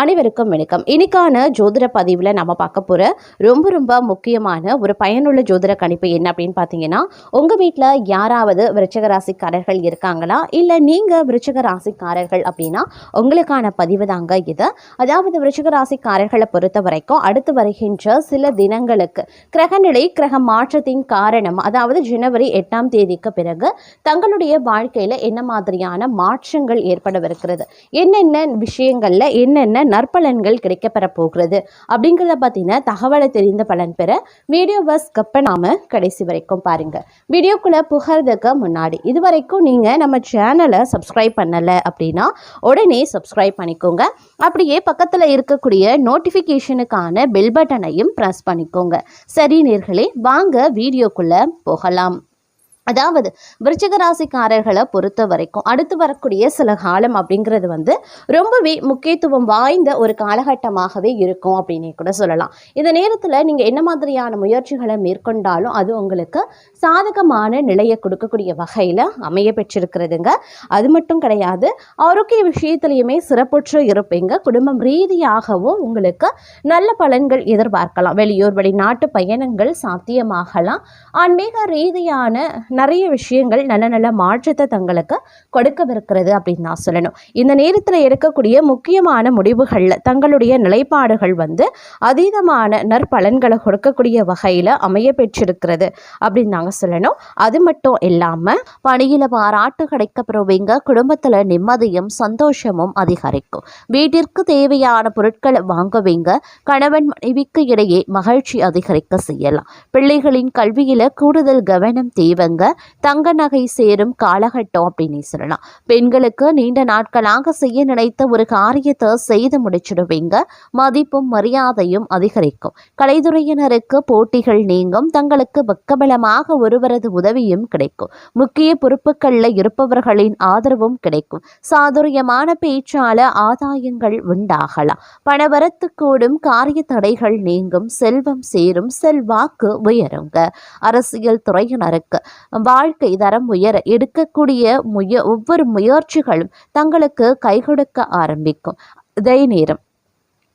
அனைவருக்கும் வணக்கம். இன்னைக்கான ஜோதிட பதிவில் நம்ம பார்க்க போகிற ரொம்ப ரொம்ப முக்கியமான ஒரு பயனுள்ள ஜோதிட கணிப்பு என்ன அப்படின்னு பார்த்தீங்கன்னா உங்கள் வீட்டில் யாராவது விருச்சக ராசிக்காரர்கள் இருக்காங்களா? இல்லை நீங்கள் விருச்சக ராசிக்காரர்கள் அப்படின்னா உங்களுக்கான பதிவு தாங்க இது. அதாவது விருச்சக ராசிக்காரர்களை பொறுத்த வரைக்கும் அடுத்து வருகின்ற சில தினங்களுக்கு கிரகநிலை கிரக மாற்றத்தின் காரணம் அதாவது ஜனவரி எட்டாம் தேதிக்கு பிறகு தங்களுடைய வாழ்க்கையில் என்ன மாதிரியான மாற்றங்கள் ஏற்படவிருக்கிறது? என்னென்ன விஷயங்களில் என்னென்ன நற்பலன்கள் கிடைக்கப்பெற போகிறது. அப்படிங்கிறத பற்றின தகவலை தெரிந்த பலன் பெற வீடியோவை ஸ்கிப் பண்ணாம கடைசி வரைக்கும் பாருங்கள் வீடியோக்குள்ளே புகறதுக்கு முன்னாடி இது வரைக்கும் நீங்கள் நம்ம சேனலை சப்ஸ்கிரைப் பண்ணலை அப்படின்னா உடனே சப்ஸ்கிரைப் பண்ணிக்கோங்க. அப்படியே பக்கத்தில் இருக்கக்கூடிய நோட்டிஃபிகேஷனுக்கான பெல் பட்டனையும் ப்ரெஸ் பண்ணிக்கோங்க. சரி நேர்களே வாங்க வீடியோக்குள்ளே போகலாம். அதாவது விருச்சிக ராசிக்காரர்களை பொறுத்த வரைக்கும் அடுத்து வரக்கூடிய சில காலம் அப்படிங்கிறது வந்து ரொம்பவே முக்கியத்துவம் வாய்ந்த ஒரு காலகட்டமாகவே இருக்கும் அப்படின்னு கூட சொல்லலாம். இந்த நேரத்தில் நீங்கள் என்ன மாதிரியான முயற்சிகளை மேற்கொண்டாலும் அது உங்களுக்கு சாதகமான நிலையை கொடுக்கக்கூடிய வகையில் அமைய பெற்றிருக்கிறதுங்க. அது மட்டும் கிடையாது ஆரோக்கிய விஷயத்துலையுமே சிறப்புற்று இருப்பீங்க. குடும்பம் ரீதியாகவும் உங்களுக்கு நல்ல பலன்கள் எதிர்பார்க்கலாம். வெளியூர் வெளிநாட்டு பயணங்கள் சாத்தியமாகலாம். ஆன்மீக ரீதியான நிறைய விஷயங்கள் நல்ல நல்ல மாற்றத்தை தங்களுக்கு கொடுக்கவிருக்கிறது அப்படின்னு நான் சொல்லணும். இந்த நேரத்தில் எடுக்கக்கூடிய முக்கியமான முடிவுகளில் தங்களுடைய நிலைப்பாடுகள் வந்து அதீதமான நற்பலன்களை கொடுக்கக்கூடிய வகையில் அமைய பெற்றிருக்கிறது அப்படின்னு நாங்கள் சொல்லணும். அது மட்டும் இல்லாமல் பணியில் பாராட்டு கிடைக்கப்படுவீங்க குடும்பத்தில் நிம்மதியும் சந்தோஷமும் அதிகரிக்கும். வீட்டிற்கு தேவையான பொருட்களை வாங்குவீங்க. கணவன் மனைவிக்கு இடையே மகிழ்ச்சி அதிகரிக்க செய்யலாம். பிள்ளைகளின் கல்வியில் கூடுதல் கவனம் தேவைங்க. தங்க நகை சேரும் காலகட்டம் அப்படின்னு சொல்லலாம். பெண்களுக்கு நீண்ட நாட்களாக செய்ய நினைத்த ஒரு காரியத்தை செய்து முடிச்சிடுவீங்க. மதிப்பும் மரியாதையும் அதிகரிக்கும். கலைத்துறையினருக்கு போட்டிகள் நீங்கும். தங்களுக்கு பக்கபலமாக ஒருவரது உதவியும் கிடைக்கும். முக்கிய பொறுப்புகளில் இருப்பவர்களின் ஆதரவும் கிடைக்கும். சாதுரியமான பேச்சால ஆதாயங்கள் உண்டாகலாம். பணவரத்து கூடும் காரிய தடைகள் நீங்கும். செல்வம் சேரும். செல்வாக்கு உயருங்க. அரசியல் துறையினருக்கு வாழ்க்கை தரம் உயர எடுக்கக்கூடிய முய ஒவ்வொரு முயற்சிகளும் தங்களுக்கு கை கொடுக்க ஆரம்பிக்கும். இதே நேரம்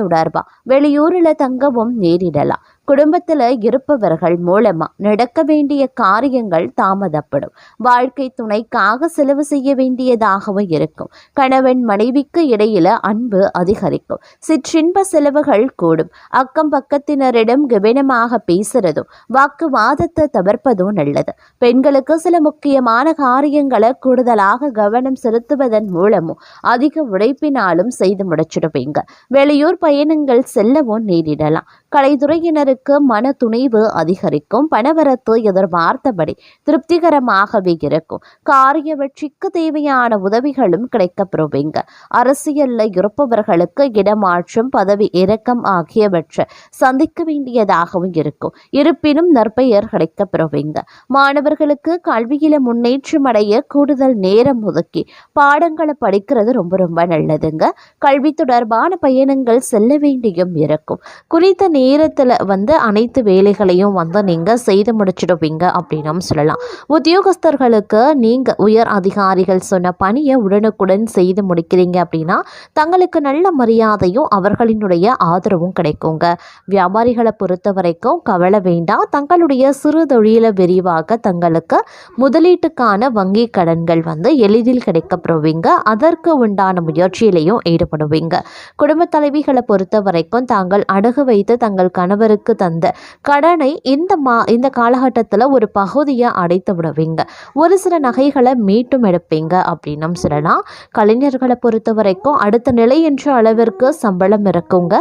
தொடர்பா வெளியூரில் தங்கவும் நேரிடலாம். குடும்பத்தில் இருப்பவர்கள் மூலமா நடக்க வேண்டிய காரியங்கள் தாமதப்படும். வாழ்க்கை துணைக்காக செலவு செய்ய வேண்டியதாகவும் இருக்கும். கணவன் மனைவிக்கு இடையில அன்பு அதிகரிக்கும். சிற்றின்ப செலவுகள் கூடும். அக்கம் பக்கத்தினரிடம் கவனமாக பேசுறதும் வாக்குவாதத்தை தவிர்ப்பதும் நல்லது. பெண்களுக்கு சில முக்கியமான காரியங்களை கூடுதலாக கவனம் செலுத்துவதன் மூலமும் அதிக உழைப்பினாலும் செய்து முடிச்சிடுவீங்க வெளியூர் பயணங்கள் செல்லவும் நேரிடலாம். கலைத்துறையினருக்கு மன துணிவு அதிகரிக்கும். பணவரத்து எதிர்பார்த்தபடி திருப்திகரமாகவே இருக்கும். காரிய வெற்றிக்கு தேவையான உதவிகளும் கிடைக்கப்பெறுவீங்க. அரசியல்ல இருப்பவர்களுக்கு இடமாற்றம் பதவி இறக்கம் ஆகியவற்றை சந்திக்க வேண்டியதாகவும் இருக்கும். இருப்பினும் நற்பெயர் கிடைக்கப்பெறுவீங்க. மாணவர்களுக்கு கல்வியில முன்னேற்றம் அடைய கூடுதல் நேரம் ஒதுக்கி பாடங்களை படிக்கிறது ரொம்ப ரொம்ப நல்லதுங்க. கல்வி தொடர்பான பயணங்கள் செல்ல வேண்டியும் இருக்கும். குறித்த நேரத்தில் வந்து வந்து அனைத்து வேலைகளையும் வந்து நீங்கள் செய்து முடிச்சிடுவீங்க அப்படின்னும் சொல்லலாம். உத்தியோகஸ்தர்களுக்கு நீங்கள் உயர் அதிகாரிகள் சொன்ன பணியை உடனுக்குடன் செய்து முடிக்கிறீங்க அப்படின்னா தங்களுக்கு நல்ல மரியாதையும் அவர்களினுடைய ஆதரவும் கிடைக்குங்க. வியாபாரிகளை பொறுத்த வரைக்கும் கவலை வேண்டாம். தங்களுடைய சிறு தொழிலை விரிவாக தங்களுக்கு முதலீட்டுக்கான வங்கி கடன்கள் வந்து எளிதில் கிடைக்கப்படுவீங்க. அதற்கு உண்டான முயற்சியிலையும் ஈடுபடுவீங்க. குடும்ப தலைவிகளை பொறுத்த வரைக்கும் தாங்கள் அடகு வைத்து தங்கள் கணவருக்கு தந்த கடனை இந்த மா இந்த காலகட்டத்தில் ஒரு பகுதியை அடைத்து விடுவீங்க. ஒரு சில நகைகளை மீட்டும் எடுப்பீங்க அப்படின்னும் சொல்லலாம். கலைஞர்களை பொறுத்த வரைக்கும் அடுத்த நிலை என்ற அளவிற்கு சம்பளம் இருக்குங்க.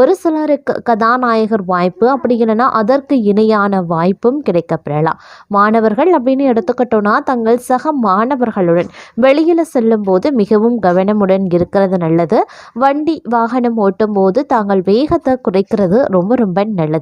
ஒரு சிலருக்கு கதாநாயகர் வாய்ப்பு அப்படி இல்லைன்னா அதற்கு இணையான வாய்ப்பும் கிடைக்கப்பெறலாம். மாணவர்கள் அப்படின்னு எடுத்துக்கிட்டோன்னா தங்கள் சக மாணவர்களுடன் வெளியில் செல்லும்போது மிகவும் கவனமுடன் இருக்கிறது நல்லது. வண்டி வாகனம் ஓட்டும் போது தாங்கள் வேகத்தை குறைக்கிறது ரொம்ப ரொம்ப நல்லது.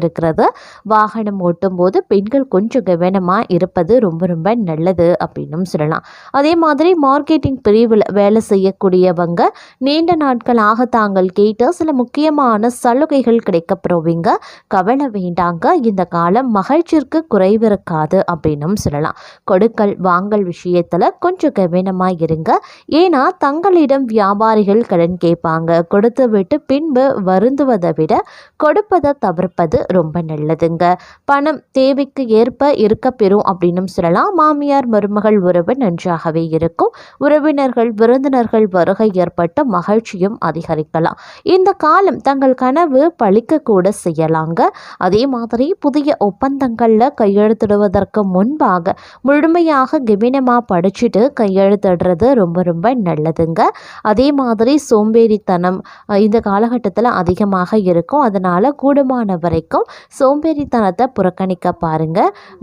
இருக்கிறது வாகனம் ஓட்டும் போது பெண்கள் கொஞ்சம் கவனமாக இருப்பது ரொம்ப ரொம்ப நல்லது அப்படின்னும் சொல்லலாம். அதே மாதிரி மார்க்கெட்டிங் பிரிவில் வேலை செய்யக்கூடியவங்க நீண்ட நாட்களாக தாங்கள் கேட்ட சில முக்கியமான சலுகைகள் கிடைக்கப்பெறுவீங்க கவலை வேண்டாங்க. இந்த காலம் மகிழ்ச்சிற்கு குறைவிருக்காது அப்படின்னும் சொல்லலாம். கொடுக்கல் வாங்கல் விஷயத்தில் கொஞ்சம் கவனமாக இருங்க. ஏன்னா தங்களிடம் வியாபாரிகள் கடன் கேட்பாங்க. கொடுத்து விட்டு பின்பு வருந்துவதை விட கொடுப்பதை தவிர்ப்பது அது ரொம்ப நல்லதுங்க. பணம் தேவைக்கு ஏற்ப இருக்க பெறும் அப்படின்னும் சொல்லலாம். மாமியார் மருமகள் உறவு நன்றாகவே இருக்கும். உறவினர்கள் விருந்தினர்கள் வருகை ஏற்பட்ட மகிழ்ச்சியும் அதிகரிக்கலாம். இந்த காலம் தங்கள் கனவு பழிக்கக்கூட செய்யலாங்க. அதே மாதிரி புதிய ஒப்பந்தங்களில் கையெழுத்திடுவதற்கு முன்பாக முழுமையாக கவனமாக படிச்சுட்டு கையெழுத்திடுறது ரொம்ப ரொம்ப நல்லதுங்க. அதே மாதிரி சோம்பேறித்தனம் இந்த காலகட்டத்தில் அதிகமாக இருக்கும். அதனால் கூடுமான வரைக்கும் சோம்பேறித்தனத்தை புறக்கணிக்க பாருங்க.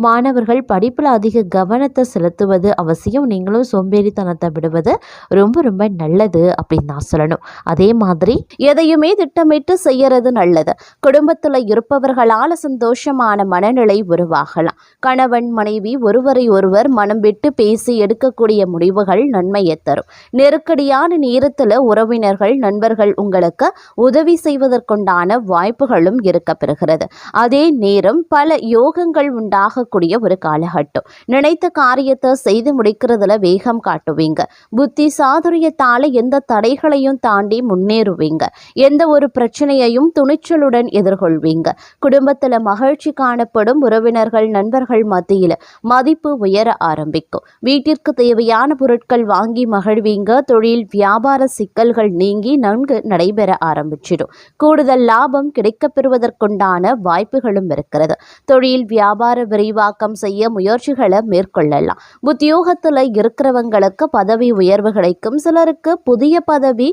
மாணவர்கள் படிப்பில் அதிக கவனத்தை செலுத்துவது அவசியம். நீங்களும் சோம்பேறித்தனத்தை விடுவது ரொம்ப ரொம்ப நல்லது அப்படின்னு நான் சொல்லணும். அதே மாதிரி எதையுமே திட்டமிட்டு செய்யறது நல்லது. குடும்பத்தில் இருப்பவர்களால் சந்தோஷமான மனநிலை உருவாகலாம். கணவன் மனைவி ஒருவரை ஒருவர் மனம் விட்டு பேசி எடுக்கக்கூடிய முடிவுகள் நன்மையை தரும். நெருக்கடியான நேரத்தில் உறவினர்கள் நண்பர்கள் உங்களுக்கு உதவி செய்வதற்குண்டான வாய்ப்புகளும் இருக்க பெறுகிறது இருக்கிறது அதே நேரம் பல யோகங்கள் உண்டாகக்கூடிய ஒரு காலகட்டம். நினைத்த காரியத்தை செய்து முடிக்கிறதுல வேகம் காட்டுவீங்க. புத்தி சாதுரியத்தால எந்த தடைகளையும் தாண்டி முன்னேறுவீங்க. எந்த ஒரு பிரச்சனையையும் துணிச்சலுடன் எதிர்கொள்வீங்க. குடும்பத்துல மகிழ்ச்சி காணப்படும் உறவினர்கள் நண்பர்கள் மத்தியில மதிப்பு உயர ஆரம்பிக்கும். வீட்டிற்கு தேவையான பொருட்கள் வாங்கி மகிழ்வீங்க. தொழில் வியாபார சிக்கல்கள் நீங்கி நன்கு நடைபெற ஆரம்பிச்சிடும். கூடுதல் லாபம் கிடைக்கப்பெறுவதற்குண்டான பெறுவதற்குண்டான வாய்ப்புகளும் இருக்கிறது. தொழில் வியாபார விரிவாக்கம் செய்ய முயற்சிகளை மேற்கொள்ளலாம். உத்தியோகத்தில் இருக்கிறவங்களுக்கு பதவி உயர்வு கிடைக்கும். சிலருக்கு புதிய பதவி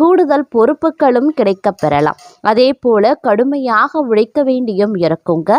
கூடுதல் பொறுப்புகளும் கிடைக்க பெறலாம் அதே போல கடுமையாக உழைக்க வேண்டியும் இருக்குங்க.